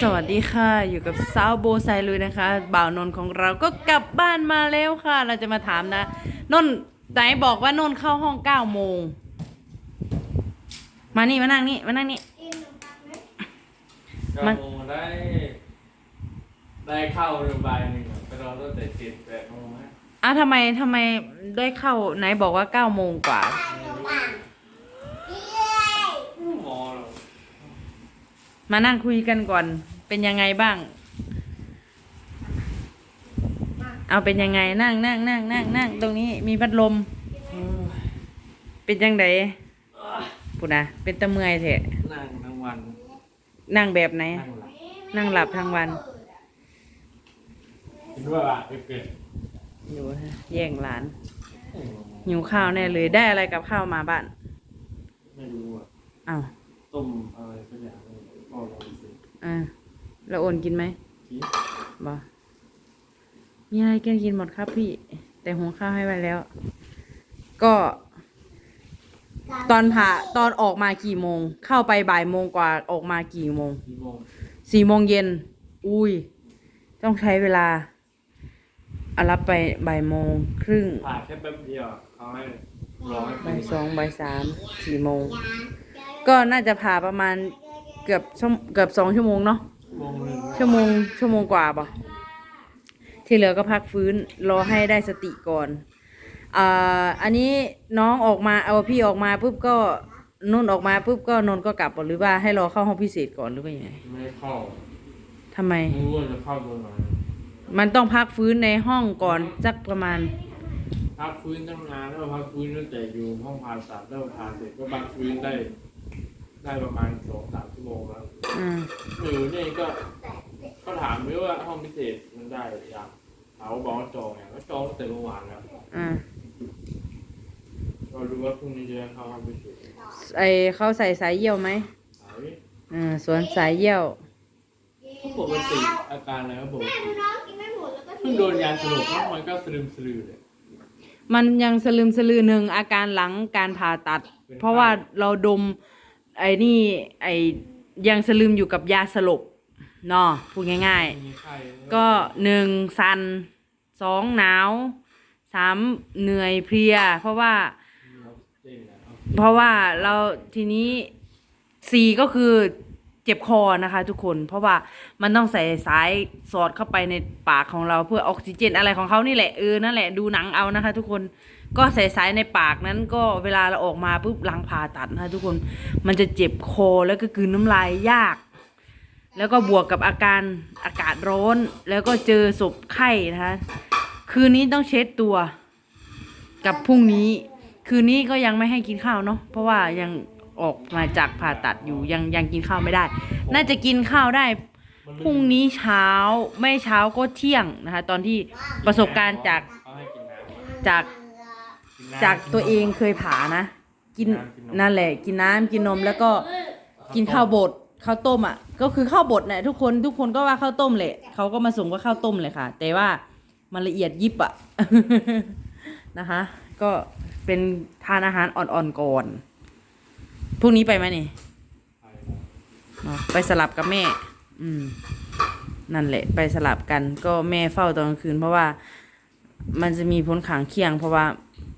สวัสดีค่ะ อยู่กับสาวโบไซลุยนะคะ บ่าวนนท์ของเราก็กลับบ้านมาแล้วค่ะ เราจะมาถามนะนนท์ไหนบอกว่านนท์เข้าห้องเก้าโมง มานี่มานั่งนี่มานั่งนี่ก็มันโมงได้ ได้เข้าโรงพยาบาลหนึ่งอะไปรอตั้งแต่เจ็ดแปดโมงนะอะทำไมทำไมได้เข้าไหนบอกว่าเก้าโมงกว่า หมอเหรอ มานั่งคุยกันก่อน เป็นยังไงบ้าง เอาเป็นยังไงนั่งนั่งนั่งนั่งนั่งตรงนี้มีพัดลม เป็นยังไงพูดนะเป็นตะเมื่อยเถอะนั่งทั้งวัน นั่งแบบไหน นั่งหลับนั่งหลับทั้งวันคิดว่าบาดเกิดอยู่แย่งหลานหิวข้าวแน่เลยได้อะไรกับข้าวมาบ้าน ไม่รู้อะอ้าวต้มอะไรสักอย่างเลยก็ล องสิอ่าแล้วโอนกินไหมคิดบอมีอะไรกินกินหมดครับพี่ แต่หุงข้าวให้ไว้แล้ว ก็ ตอนผ่าตอนออกมากี่โมง เข้าไปบ่ายโมงกว่าออกมากี่โมงกี่โมงสี่โมงเย็น อุ้ย ต้องใช้เวลาเอารับไปบ่ายโมงครึ่งผ่าแค่แป๊บเดียวเขาให้รอให้บ่ายสองบ่ายสามสี่โมง ก็น่าจะผ่าประมาณเกือบชั่วเกือบสองชั่วโมงเนาะโมงหนึ่งชั่วโมงชั่วโมงกว่าปะที่เหลือก็พักฟื้นรอให้ได้สติก่อนอ่าอันนี้น้องออกมาเอาพี่ออกมาปุ๊บก็นุ่นออกมาปุ๊บก็นนท์ก็กลับหรือว่าให้รอเข้าห้องพิเศษก่อนหรือว่ายังไงไม่ได้เข้าทำไม ไม่รู้ว่าจะเข้าตรงไหนมันต้องพักฟื้นในห้องก่อนสักประมาณ พักฟื้นตั้งนานแล้วพักฟื้นตั้งแต่อยู่ห้องผ่าตัดแล้วผ่าเสร็จก็พักฟื้นได้ ได้ประมาณสองสาม ชั่วโมงแล้วอ่าหนูนี่ก็ก็ถามด้วยว่าห้องพิเศษมันได้หรือยังเขาบอกว่าจองไงก็จองตั้งแต่เมื่อวานแล้วอ่าเรารู้ว่าพรุ่งนี้จะได้เข้าห้องพิเศษไอเขาใส่สายเยี่ยวไหมหายอ่าสวนสายเยี่ยวก็ปกติอาการอะไรก็ปกติน้องกินไม่หมดแล้วก็เพิ่งโดนยาสลบแล้วมันก็สลืมสลือเลยมันยังสลืมสลือหนึ่งอาการหลังการผ่าตัดเป็นเพราะว่าเราดมไอ้นี่ไอ้ ยังสลืมอยู่กับยาสลบเนาะพูดง่ายมีไข้ๆก็หนึ่งสันสองหนาวสามเหนื่อยเพลีย เพราะว่าเจ๊งแล้วเพราะว่าเราทีนี้สี่ก็คือเจ็บคอนะคะทุกคน เพราะว่ามันต้องใส่สายสอดเข้าไปในปากของเราเพื่อออกซิเจนอะไรของเขานี่แหละเออนั่นแหละดูหนังเอานะคะ ทุกคน ก็ใส่ในปากนั้นก็เวลาเราออกมาปุ๊บหลังผ่าตัดนะคะทุกคนมันจะเจ็บคอแล้วก็กืนน้ำลายยาก แล้วก็บวกกับอาการอากาศร้อน แล้วก็เจอศพไข้นะคะคืนนี้ต้องเช็ดตัว กับพรุ่งนี้ คืนนี้ก็ยังไม่ให้กินข้าวเนาะเพราะว่ายังออกมาจากผ่าตัดอยู่ยังยังกินข้าวไม่ได้ น่าจะกินข้าวได้พรุ่งนี้เช้าไม่เช้าก็เที่ยงนะคะ ตอนที่ประสบการณ์จากจาก จากตัวเองเคยผ่านะ กินกินน้ำกินนมนั่นแหละ กินน้ำกินนมแล้วก็กินข้าวบดข้าวต้มอะ ก็คือข้าวบดเนี่ยทุกคนทุกคนก็ว่าข้าวต้มแหละเขาก็มาส่งว่าข้าวต้มเลยค่ะ แต่ว่ามันละเอียดยิบอะนะคะ ก็เป็นทานอาหารอ่อนๆก่อนพรุ่งนี้ไปไหมนี่ไปแล้วเนาะไปสลับกับแม่ อืม นั่นแหละ ไปสลับกัน ก็แม่เฝ้าตอนกลางคืน เพราะว่ามันจะมีผลขางเคียงเพราะว่า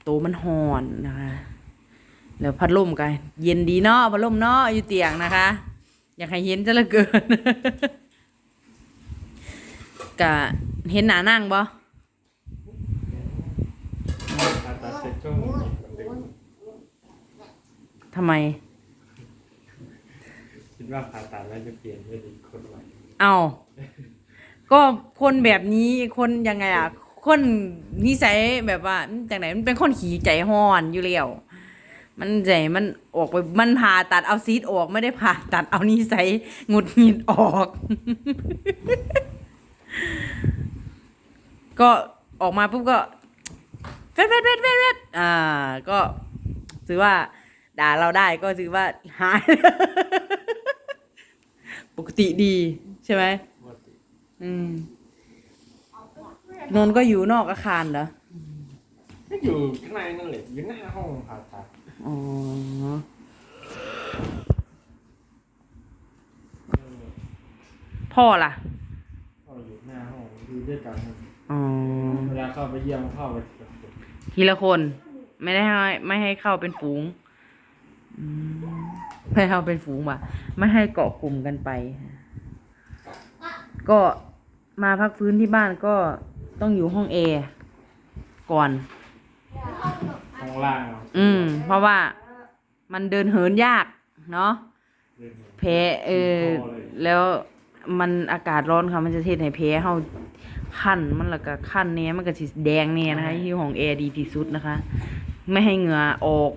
โตวมันหอนนะคะ แล้วพัดลมกันเย็นดีเนาะพัดลมเนาะอยู่เตียงนะคะ อยากให้เห็นจะเหละเกินกะเห็นหนานั่งบ่ผ่าตัดเสร็จช่วงดึกทำไม คิดว่าผ่าตัดแล้วจะเปลี่ยนเป็นอีกคนใหม่เอาก็คนแบบนี้คนยังไงอะ คนนิสัยแบบว่าจากไหนมันเป็นคนขี้ใจห้อนอยู่แล้วมันใจมันออกไปมันผ่าตัดเอาซีดออกไม่ได้ผ่าตัดเอานิสัยหงุดหงิดออก ก็ออกมาปุ๊บก็เวทเวทเวทเวทเวทอ่า ก็ถือว่า ด่าเราได้ก็ถือว่าหายปกติดีใช่ไหมปกติอืม นนท์ก็อยู่นอกอาคารเหรอ ก็อยู่ข้างในนั่นแหละอยู่หน้าห้องผ่าตัดอ๋อเออพ่อล่ะเข้าอยู่หน้าห้องดูด้วยกันครับอ๋อ เวลาเข้าไปเยี่ยมเข้าไปทีละคนทีละคน ไม่ได้ให้ไม่ให้เข้าเป็นฝูงอืมไม่ให้เข้าเป็นฝูงว่ะ ไม่ให้เกาะกลุ่มกันไป ก็มาพักฟื้นที่บ้านก็ ต้องอยู่ห้องแอร์ก่อน ข้างล่างอืม เพราะว่ามันเดินเหินยาก เนาะเดินมาแพ้เออคอเลยแล้วมันอากาศร้อนค่ะมันจะเทศให้แพ้เฮาขั้นมันแล้วก็ขั้นเนี้ยมันก็สิแดงเนี่ยนะคะที่ของแอร์ดีที่สุดนะคะ ไม่ให้เหงื่อออก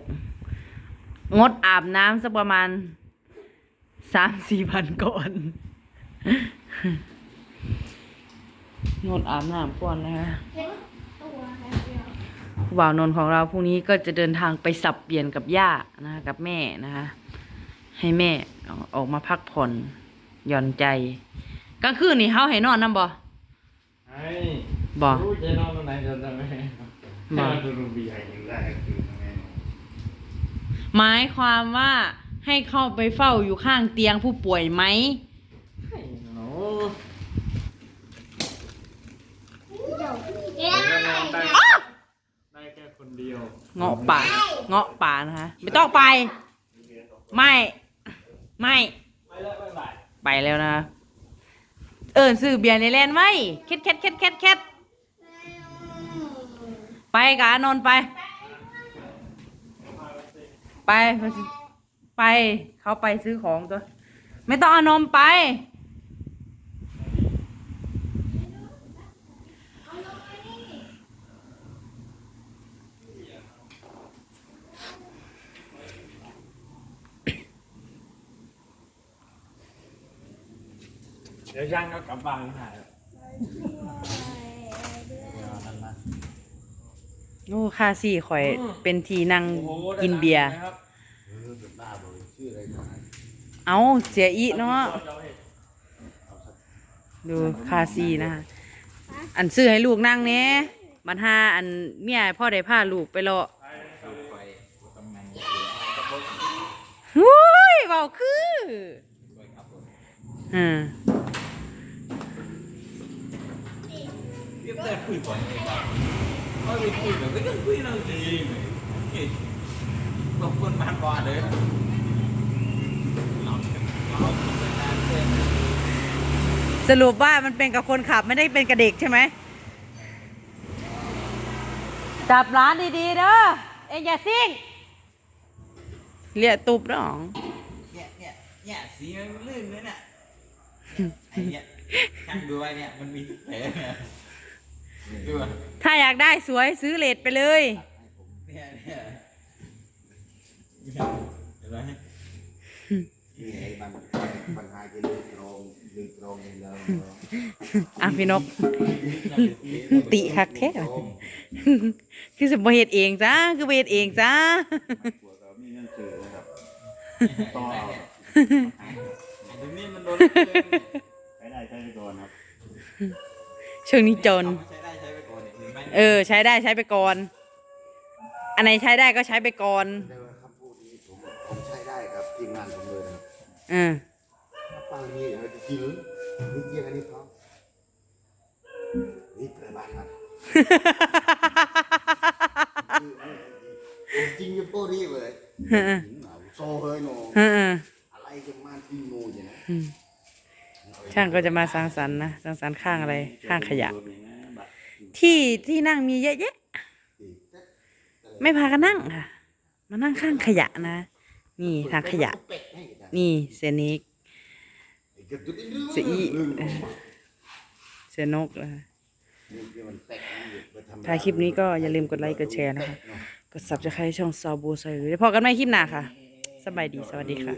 งดอาบน้ำสักประมาณสามสี่พันก่อน งดอาบน้ำก่อนนะคะผู้บ่าวนนท์ของเราพรุ่งนี้ก็จะเดินทางไปสับเปลี่ยนกับย่านะคะกับแม่นะคะ ให้แม่ออกมาพักผ่อนหย่อนใจกลางคืนนี่เฮาให้นอนนำบ่ไอ้บ่รู้จะนอนตรงไหนจะทำไมบ่มาดูรูบีไอ้ยังได้คือทำไงหมายความว่าให้เข้าไปเฝ้าอยู่ข้างเตียงผู้ป่วยไหม หนู เอ้ย ก็นอนได้ได้แค่คน เดียวเงาะป่าเงาะป่านะคะไม่ต้องไป ไม่ ไม่ ไม่ได้ไม่ไหวไปแล้วนะ เอิญซื้อเบียร์ในแลนด์ไว้แคทแคทแคทแคทแคทไปกะอานนท์ไป ไป ไป เขาไปซื้อของตัว ไม่ต้องเอานมไป เดี๋ยวย่างก็กลับบ้านหายโอ้ค่าสี่ข่อยเป็นทีนั่งกินเบียร์ครับเออเป็นบ้าเลยชื่ออะไรนะเอาเสียอีเนาะดูคาซีนะคะอันซื้อให้ลูกนั่งเนี้ยบันหาอันเมียพ่อได้พาลูกไปรอไฟตำแหน่งหุ้ยเบาคืออืม เรียบแต่ คุยก่อนไงบ้างเขาไปคุยกันก็ยังคุยเราดีขอบคุณมากกว่าเลยเราเราเป็นงาเพื่อนสรุปว่ามันเป็นกับคนขับไม่ได้เป็นกับเด็กใช่ไหมจับร้านดีๆเด้อเอ็งอย่าซิ่งเรียตุบน้องเนี่ยเนี่ยเนี่ยสีมันลื่นเลยน่ะไอ้เนี่ยช่างดูไว้เนี่ยมันมีแผลเนี่ย ดูอะถ้าอยากได้สวยซื้อเลดไปเลย เนี่ยเนี่ยเห็นไหมนี่ไอ้บันบันหายจะลืมตรงลืมตรงเลยแล้วอะพี่นก ติคักแท้ คือสิบ่เฮ็ดเองจ้าคือบ่เฮ็ดเองจ้าหัวเรามีเงินซื้อนะครับต่อไอ้ตรงนี้มันโดนใช้ได้ใช้ไปก่อนครับช่วงนี้จนใช้ได้ใช้ไปก่อน เนี่ยเห็นไหมเออ ใช้ได้ใช้ไปก่อน อันไหนใช้ได้ก็ใช้ไปก่อนแต่ว่าคำพูดนี้ผมผมใช้ได้ครับทีมงานผมเลยนะครับเออถ้าฟังนี้เราจะกินนี่เจียงอันนี้เขานี่เปิดบ้านครับจริงๆโป้รีบเลยโซ่เฮ้ยโนเออเอออะไรจะมาที่โมอย่างนี้ช่างก็จะมาสร้างสรรค์นะสร้างสรรค์ข้างอะไรข้างขยะ ที่ที่นั่งมีเยอะแยะ ไม่พากันนั่งค่ะ มานั่งข้างขยะนะ นี่ทางขยะ นี่เซนิกเสียอีเซนกนะคะถ่าคลิปนี้ก็อย่าลืมกดไลค์กดแชร์นะคะ กด subscribe ช่องซาวบูไซหรือพอกันไม่คลิปหน้าค่ะ สบายดีสวัสดีค่ะ